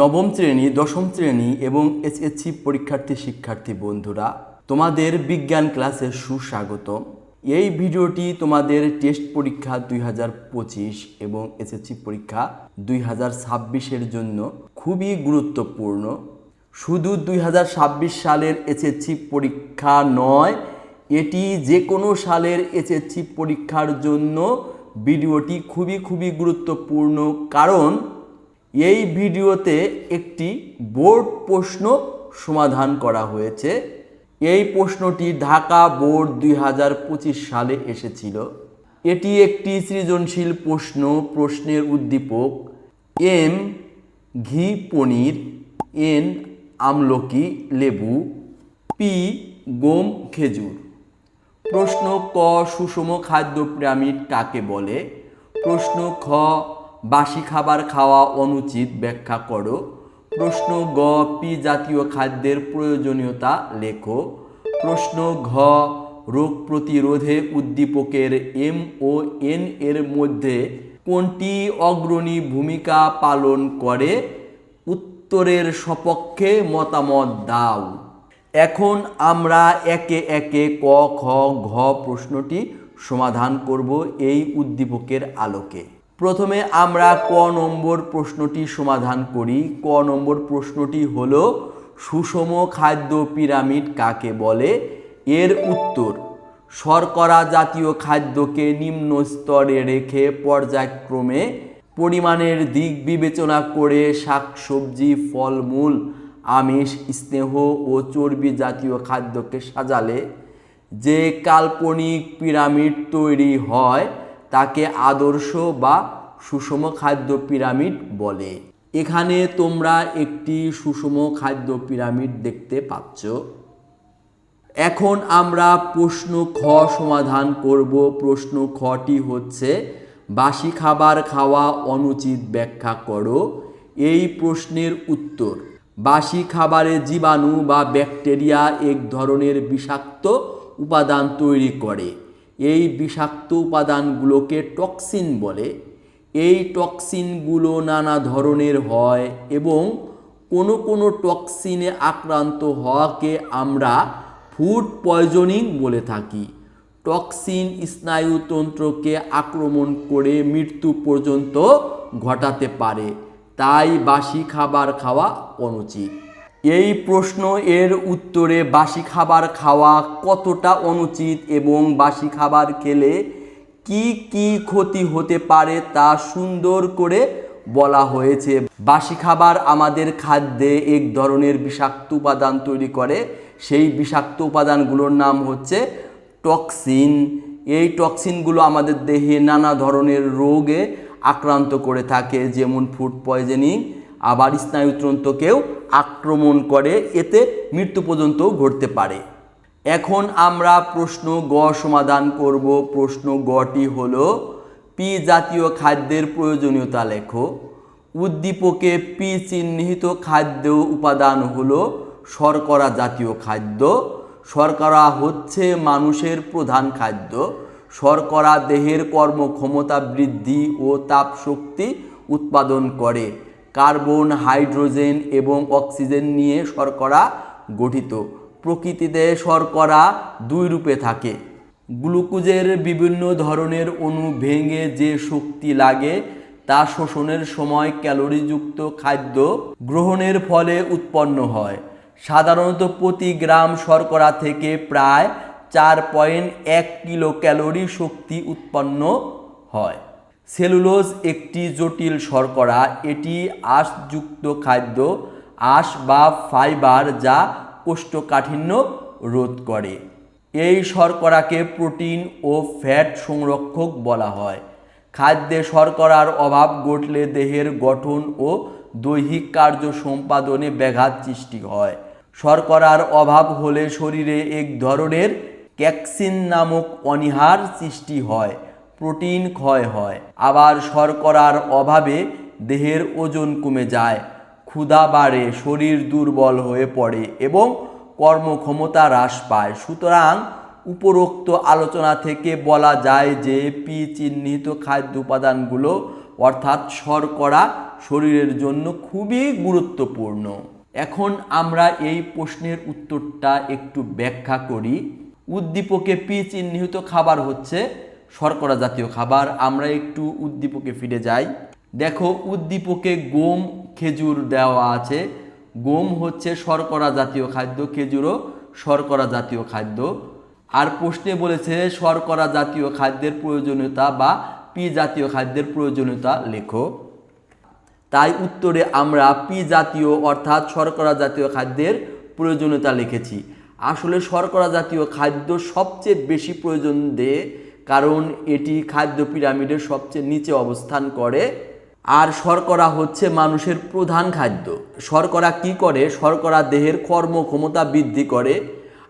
নবম শ্রেণি, দশম শ্রেণি এবং এসএসসি পরীক্ষার্থী শিক্ষার্থী বন্ধুরা, তোমাদের বিজ্ঞান ক্লাসে সুস্বাগত এই ভিডিওটি তোমাদের টেস্ট পরীক্ষা দুই হাজার পঁচিশ এবং এসএসসি পরীক্ষা দুই ছাব্বিশের জন্য খুবই গুরুত্বপূর্ণ। শুধু দুই হাজার ছাব্বিশ সালের এসএসসি পরীক্ষা নয়, এটি যে কোনো সালের এসএসসি পরীক্ষার জন্য ভিডিওটি খুবই খুবই গুরুত্বপূর্ণ। কারণ এই ভিডিওতে একটি বোর্ড প্রশ্ন সমাধান করা হয়েছে। এই প্রশ্নটি ঢাকা বোর্ড দুই হাজার পঁচিশ সালে এসেছিল। এটি একটি সৃজনশীল প্রশ্ন, প্রশ্নের উদ্দীপক। এম, ঘি, পনির। এন, আমলকি, লেবু। পি, গম, খেজুর। প্রশ্ন ক, সুষম খাদ্য পিরামিড কাকে বলে? প্রশ্ন খ বাসি খাবার খাওয়া অনুচিত ব্যাখ্যা করো। প্রশ্ন গ, পি জাতীয় খাদ্যের প্রয়োজনীয়তা লেখো। প্রশ্ন ঘ, রোগ প্রতিরোধে উদ্দীপকের এম ও এন এর মধ্যে কোনটি অগ্রণী ভূমিকা পালন করে? উত্তরের সপক্ষে মতামত দাও। এখন আমরা একে একে ক, খ, ঘ প্রশ্নটি সমাধান করব এই উদ্দীপকের আলোকে। প্রথমে আমরা ক নম্বর প্রশ্নটি সমাধান করি। ক নম্বর প্রশ্নটি হল, সুষম খাদ্য পিরামিড কাকে বলে? এর উত্তর, শর্করা জাতীয় খাদ্যকে নিম্ন স্তরে রেখে পর্যায়ক্রমে পরিমাণের দিক বিবেচনা করে শাকসবজি, ফলমূল, আমিষ, স্নেহ ও চর্বি জাতীয় খাদ্যকে সাজালে যে কাল্পনিক পিরামিড তৈরি হয় তাকে আদর্শ বা সুষম খাদ্য পিরামিড বলে। এখানে তোমরা একটি সুষম খাদ্য পিরামিড দেখতে পাচ্ছ। এখন আমরা প্রশ্ন খ সমাধান করব। প্রশ্ন খটি হচ্ছে, বাসি খাবার খাওয়া অনুচিত ব্যাখ্যা করো। এই প্রশ্নের উত্তর, বাসি খাবারে জীবাণু বা ব্যাকটেরিয়া এক ধরনের বিষাক্ত উপাদান তৈরি করে। এই বিষাক্ত উপাদানগুলোকে টক্সিন বলে। এই টক্সিনগুলো নানা ধরনের হয় এবং কোনো কোনো টক্সিনে আক্রান্ত হওয়াকে আমরা ফুড পয়জনিং বলে থাকি। টক্সিন স্নায়ুতন্ত্রকে আক্রমণ করে মৃত্যু পর্যন্ত ঘটাতে পারে। তাই বাসি খাবার খাওয়া অনুচিত। এই প্রশ্ন এর উত্তরে বাসি খাবার খাওয়া কতটা অনুচিত এবং বাসি খাবার খেলে কি কি ক্ষতি হতে পারে তা সুন্দর করে বলা হয়েছে। বাসি খাবার আমাদের খাদ্যে এক ধরনের বিষাক্ত উপাদান তৈরি করে। সেই বিষাক্ত উপাদানগুলোর নাম হচ্ছে টক্সিন। এই টক্সিনগুলো আমাদের দেহে নানা ধরনের রোগে আক্রান্ত করে থাকে, যেমন ফুড পয়জনিং আবার স্নায়ুতন্ত্রকেও আক্রমণ করে, এতে মৃত্যু পর্যন্ত ঘটতে পারে। এখন আমরা প্রশ্ন গ সমাধান করব। প্রশ্ন গটি হল, পি জাতীয় খাদ্যের প্রয়োজনীয়তা লেখো। উদ্দীপকে পি চিহ্নিত খাদ্য উপাদান হলো শর্করা জাতীয় খাদ্য। শর্করা হচ্ছে মানুষের প্রধান খাদ্য। শর্করা দেহের কর্মক্ষমতা বৃদ্ধি ও তাপশক্তি উৎপাদন করে। কার্বন, হাইড্রোজেন এবং অক্সিজেন নিয়ে শর্করা গঠিত। প্রকৃতিতে শর্করা দুই রূপে থাকে। গ্লুকোজের বিভিন্ন ধরনের অণু ভেঙে যে শক্তি লাগে, তা শোষণের সময় ক্যালোরিযুক্ত খাদ্য গ্রহণের ফলে উৎপন্ন হয়। সাধারণত প্রতি গ্রাম শর্করা থেকে প্রায় চার পয়েন্ট এক কিলো ক্যালোরি শক্তি উৎপন্ন হয়। সেলুলোজ একটি জটিল শর্করা। এটি আঁশযুক্ত খাদ্য, আঁশ বা ফাইবার যা কোষ্ঠকাঠিন্য রোধ করে। এই শর্করাকে প্রোটিন ও ফ্যাট সংরক্ষক বলা হয়। খাদ্যে শর্করার অভাব ঘটলে দেহের গঠন ও দৈহিক কার্য সম্পাদনে ব্যাঘাত সৃষ্টি হয়। শর্করার অভাব হলে শরীরে এক ধরনের ক্যাক্সিন নামক অনীহার সৃষ্টি হয়। প্রোটিন ক্ষয় হয়। আবার শর্করার অভাবে দেহের ওজন কমে যায়, ক্ষুধা বাড়ে, শরীর দুর্বল হয়ে পড়ে এবং কর্মক্ষমতা হ্রাস পায়। সুতরাং উপরোক্ত আলোচনা থেকে বলা যায় যে পি চিহ্নিত খাদ্য উপাদানগুলো, অর্থাৎ শর্করা, শরীরের জন্য খুবই গুরুত্বপূর্ণ। এখন আমরা এই প্রশ্নের উত্তরটা একটু ব্যাখ্যা করি। উদ্দীপকে পি চিহ্নিত খাবার হচ্ছে শর্করা জাতীয় খাবার, আমরা একটু উদ্দীপকে ফিরে যাই। দেখো, উদ্দীপকে গম, খেজুর দেওয়া আছে। গম হচ্ছে শর্করা জাতীয় খাদ্য, খেজুরও শর্করা জাতীয় খাদ্য। আর প্রশ্নে বলেছে, শর্করা জাতীয় খাদ্যের প্রয়োজনীয়তা বা পি জাতীয় খাদ্যের প্রয়োজনীয়তা লেখো। তাই উত্তরে আমরা পি জাতীয় অর্থাৎ শর্করা জাতীয় খাদ্যের প্রয়োজনীয়তা লিখেছি। আসলে শর্করা জাতীয় খাদ্য সবচেয়ে বেশি প্রয়োজন দেয় কারণ এটি খাদ্য পিরামিডের সবচেয়ে নিচে অবস্থান করে। আর শর্করা হচ্ছে মানুষের প্রধান খাদ্য। শর্করা কি করে? শর্করা দেহের কর্মক্ষমতা বৃদ্ধি করে।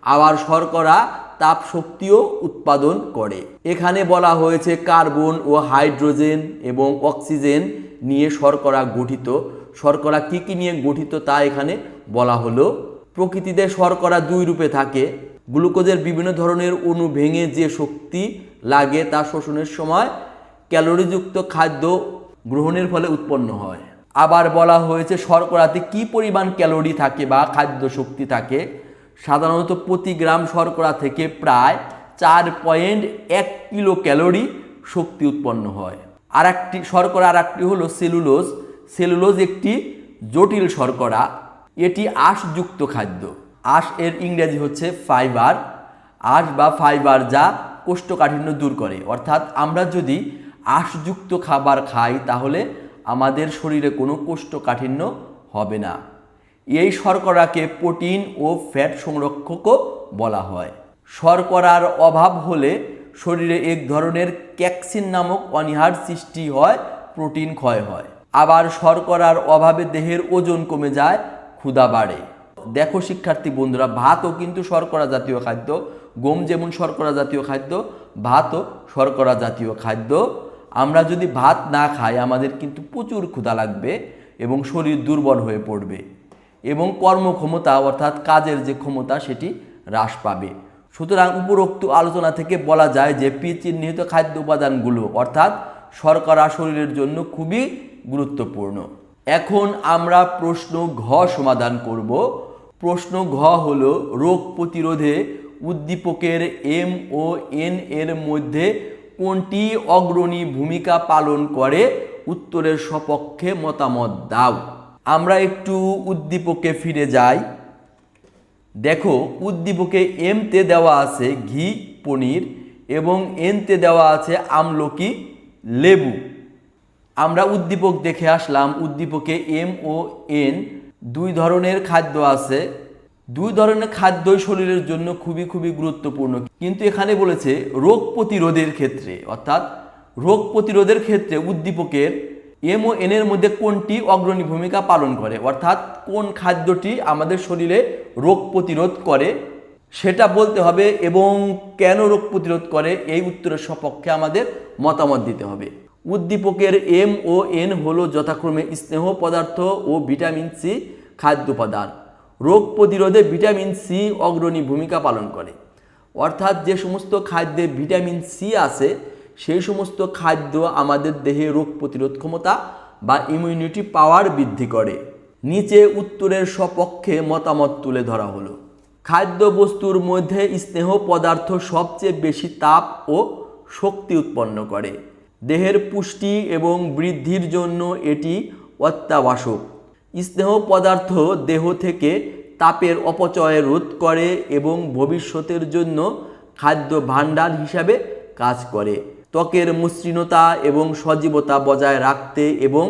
আবার শর্করা তাপ শক্তিও উৎপাদন করে। এখানে বলা হয়েছে কার্বন ও হাইড্রোজেন এবং অক্সিজেন নিয়ে শর্করা গঠিত। শর্করা কি কি নিয়ে গঠিত তা এখানে বলা হলো। প্রকৃতিতে শর্করা দুই রূপে থাকে। গ্লুকোজের বিভিন্ন ধরনের অণু ভেঙে যে শক্তি লাগে তা শোষণের সময় ক্যালোরিযুক্ত খাদ্য গ্রহণের ফলে উৎপন্ন হয়। আবার বলা হয়েছে, শর্করাতে কি পরিমাণ ক্যালোরি থাকে বা খাদ্য শক্তি থাকে? সাধারণত প্রতি গ্রাম শর্করা থেকে প্রায় চার পয়েন্ট এক কিলো ক্যালোরি শক্তি উৎপন্ন হয়। আর একটি শর্করা আর একটি হলো সেলুলোজ। সেলুলোজ একটি জটিল শর্করা। এটি আঁশযুক্ত খাদ্য। আঁশ এর ইংরেজি হচ্ছে ফাইবার। আঁশ বা ফাইবার যা কোষ্ঠকাঠিন্য দূর করে। অর্থাৎ আমরা যদি আঁশযুক্ত খাবার খাই, তাহলে আমাদের শরীরে কোনো কোষ্ঠকাঠিন্য হবে না। এই শর্করাকে প্রোটিন ও ফ্যাট সংরক্ষকও বলা হয়। শর্করার অভাব হলে শরীরে এক ধরনের ক্যাক্সিন নামক অনিহার সৃষ্টি হয়, প্রোটিন ক্ষয় হয়। আবার শর্করার অভাবে দেহের ওজন কমে যায়, ক্ষুধা বাড়ে। দেখো শিক্ষার্থী বন্ধুরা, ভাতও কিন্তু শর্করা জাতীয় খাদ্য, গম যেমন শর্করা জাতীয় খাদ্য, ভাতও শর্করা জাতীয় খাদ্য। আমরা যদি ভাত না খাই, আমাদের কিন্তু প্রচুর ক্ষুধা লাগবে এবং শরীর দুর্বল হয়ে পড়বে এবং কর্মক্ষমতা অর্থাৎ কাজের যে ক্ষমতা, সেটি হ্রাস পাবে। সুতরাং উপরোক্ত আলোচনা থেকে বলা যায় যে পি চিহ্নিত খাদ্য উপাদানগুলো অর্থাৎ শর্করা শরীরের জন্য খুবই গুরুত্বপূর্ণ। এখন আমরা প্রশ্ন ঘ সমাধান করব। প্রশ্ন ঘ হল, রোগ প্রতিরোধে উদ্দীপকের এম ও এন এর মধ্যে কোনটি অগ্রণী ভূমিকা পালন করে? উত্তরের সপক্ষে মতামত দাও। আমরা একটু উদ্দীপকে ফিরে যাই। দেখো, উদ্দীপকে এমতে দেওয়া আছে ঘি, পনির এবং এনতে দেওয়া আছে আমলকি, লেবু। আমরা উদ্দীপক দেখে আসলাম, উদ্দীপকে এম ও এন দুই ধরনের খাদ্য আছে। দুই ধরনের খাদ্যই শরীরের জন্য খুবই খুবই গুরুত্বপূর্ণ। কিন্তু এখানে বলেছে রোগ প্রতিরোধের ক্ষেত্রে, অর্থাৎ রোগ প্রতিরোধের ক্ষেত্রে উদ্দীপকের এম ও এন এর মধ্যে কোনটি অগ্রণী ভূমিকা পালন করে? অর্থাৎ কোন খাদ্যটি আমাদের শরীরে রোগ প্রতিরোধ করে সেটা বলতে হবে এবং কেন রোগ প্রতিরোধ করে? এই উত্তরের সপক্ষে আমাদের মতামত দিতে হবে। উদ্দীপকের এম ও এন হলো যথাক্রমে স্নেহ পদার্থ ও ভিটামিন সি খাদ্য উপাদান রোগ প্রতিরোধে ভিটামিন সি অগ্রণী ভূমিকা পালন করে। অর্থাৎ যে সমস্ত খাদ্যে ভিটামিন সি আছে, সেই সমস্ত খাদ্য আমাদের দেহে রোগ প্রতিরোধ ক্ষমতা বা ইমিউনিটি পাওয়ার বৃদ্ধি করে। নিচে উত্তরের সপক্ষে মতামত তুলে ধরা হলো। খাদ্যবস্তুর মধ্যে স্নেহ পদার্থ সবচেয়ে বেশি তাপ ও শক্তি উৎপন্ন করে। দেহের পুষ্টি এবং বৃদ্ধির জন্য এটি অত্যাবশ্যক। স্নেহ পদার্থ দেহ থেকে তাপের অপচয় রোধ করে এবং ভবিষ্যতের জন্য খাদ্য ভাণ্ডার হিসাবে কাজ করে। ত্বকের মসৃণতা এবং সজীবতা বজায় রাখতে এবং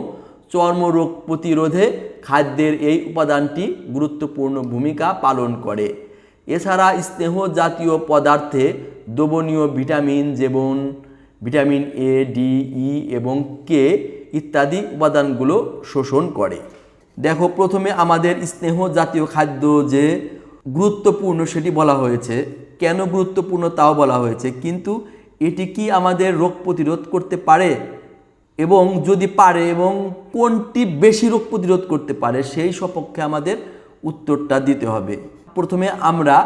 চর্মরোগ প্রতিরোধে খাদ্যের এই উপাদানটি গুরুত্বপূর্ণ ভূমিকা পালন করে। এছাড়া স্নেহ জাতীয় পদার্থে দ্রবণীয় ভিটামিন যেমন ভিটামিন এ, ডি, ই এবং কে ইত্যাদি উপাদানগুলো শোষণ করে। দেখো, প্রথমে আমাদের স্নেহ জাতীয় খাদ্য যে গুরুত্বপূর্ণ সেটি বলা হয়েছে। কেন গুরুত্বপূর্ণ তাও বলা হয়েছে, কিন্তু এটি কি আমাদের রোগ প্রতিরোধ করতে পারে? এবং যদি পারে, এবং কোনটি বেশি রোগ প্রতিরোধ করতে পারে, সেই সপক্ষে আমাদের উত্তরটা দিতে হবে। প্রথমে আমরা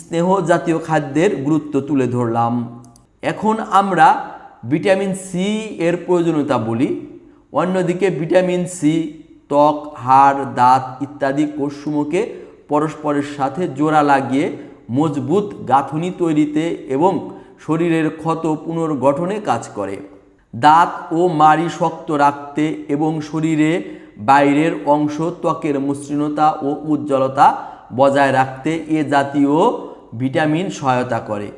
স্নেহ জাতীয় খাদ্যের গুরুত্ব তুলে ধরলাম। এখন আমরা ভিটামিন সি এর প্রয়োজনীয়তা বলি। অন্যদিকে ভিটামিন সি ত্বক, হাড়, দাঁত ইত্যাদি কোষসমূহকে পরস্পরের সাথে জোড়া লাগিয়ে মজবুত গাঁথুনি তৈরিতে এবং শরীরের ক্ষত পুনর্গঠনে কাজ করে। দাঁত ও মাড়ি শক্ত রাখতে এবং শরীরে বাইরের অংশ ত্বকের মসৃণতা ও উজ্জ্বলতা বজায় রাখতে এ জাতীয় ভিটামিন সহায়তা করে।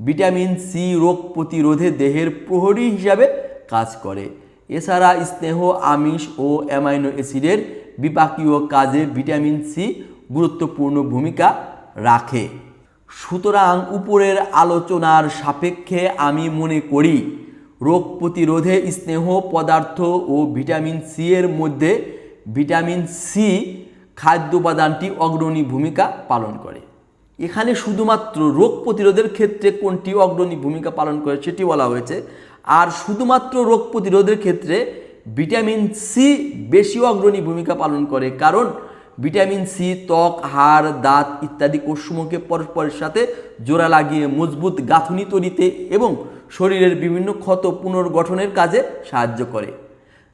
ভিটামিন সি রোগ প্রতিরোধে দেহের প্রহরী হিসাবে কাজ করে। এছাড়া স্নেহ, আমিষ ও অ্যামাইনো অ্যাসিডের বিপাকীয় কাজে ভিটামিন সি গুরুত্বপূর্ণ ভূমিকা রাখে। সুতরাং উপরের আলোচনার সাপেক্ষে আমি মনে করি, রোগ প্রতিরোধে স্নেহ পদার্থ ও ভিটামিন সি এর মধ্যে ভিটামিন সি খাদ্য উপাদানটি অগ্রণী ভূমিকা পালন করে। এখানে শুধুমাত্র রোগ প্রতিরোধের ক্ষেত্রে কোনটি অগ্রণী ভূমিকা পালন করে সেটি বলা হয়েছে। আর শুধুমাত্র রোগ প্রতিরোধের ক্ষেত্রে ভিটামিন সি বেশি অগ্রণী ভূমিকা পালন করে, কারণ ভিটামিন সি ত্বক, হাড়, দাঁত ইত্যাদি কোষসমূহকে পরস্পরের সাথে জোড়া লাগিয়ে মজবুত গাঁথুনি তৈরিতে এবং শরীরের বিভিন্ন ক্ষত পুনর্গঠনের কাজে সাহায্য করে।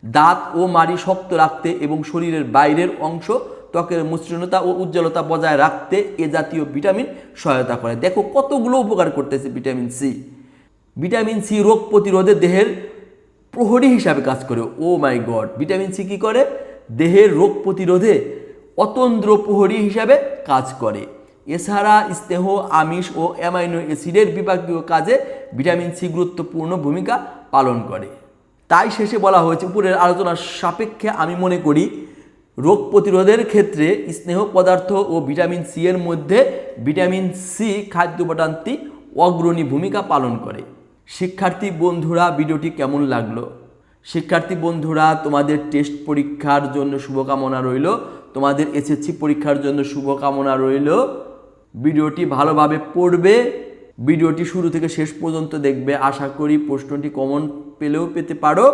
দাঁত ও মাড়ি শক্ত রাখতে এবং শরীরের বাইরের অংশ ত্বকের মসৃণতা ও উজ্জ্বলতা বজায় রাখতে এ জাতীয় ভিটামিন সহায়তা করে। দেখো কতগুলো উপকার করতেছে ভিটামিন সি ভিটামিন সি রোগ প্রতিরোধে দেহের প্রহরী হিসাবে কাজ করে। ও মাই গড, ভিটামিন সি কী করে? দেহের রোগ প্রতিরোধে অতন্দ্র প্রহরী হিসাবে কাজ করে। এছাড়া স্নেহ, আমিষ ও অ্যামাইনো অ্যাসিডের বিপাকীয় কাজে ভিটামিন সি গুরুত্বপূর্ণ ভূমিকা পালন করে। তাই শেষে বলা হয়েছে, উপরের আলোচনার সাপেক্ষে আমি মনে করি, রোগ প্রতিরোধের ক্ষেত্রে স্নেহ পদার্থ ও ভিটামিন সি এর মধ্যে ভিটামিন সি খাদ্য উপাদানটি অগ্রণী ভূমিকা পালন করে। শিক্ষার্থী বন্ধুরা, ভিডিওটি কেমন লাগল? শিক্ষার্থী বন্ধুরা, তোমাদের টেস্ট পরীক্ষার জন্য শুভকামনা রইল। তোমাদের এসএসসি পরীক্ষার জন্য শুভকামনা রইল। ভিডিওটি ভালোভাবে পড়বে। ভিডিওটি শুরু থেকে শেষ পর্যন্ত দেখবে। আশা করি প্রশ্নটি কমন পেলেও পেতে পারো।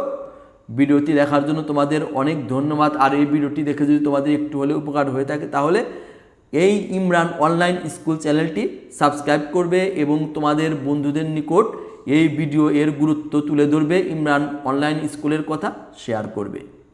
ভিডিওটি দেখার জন্য তোমাদের অনেক ধন্যবাদ। আর এই ভিডিওটি দেখে যদি তোমাদের একটু হলেও উপকার হয়ে থাকে, তাহলে এই ইমরান অনলাইন স্কুল চ্যানেলটি সাবস্ক্রাইব করবে এবং তোমাদের বন্ধুদের নিকট এই ভিডিও এর গুরুত্ব তুলে ধরবে। ইমরান অনলাইন স্কুলের কথা শেয়ার করবে।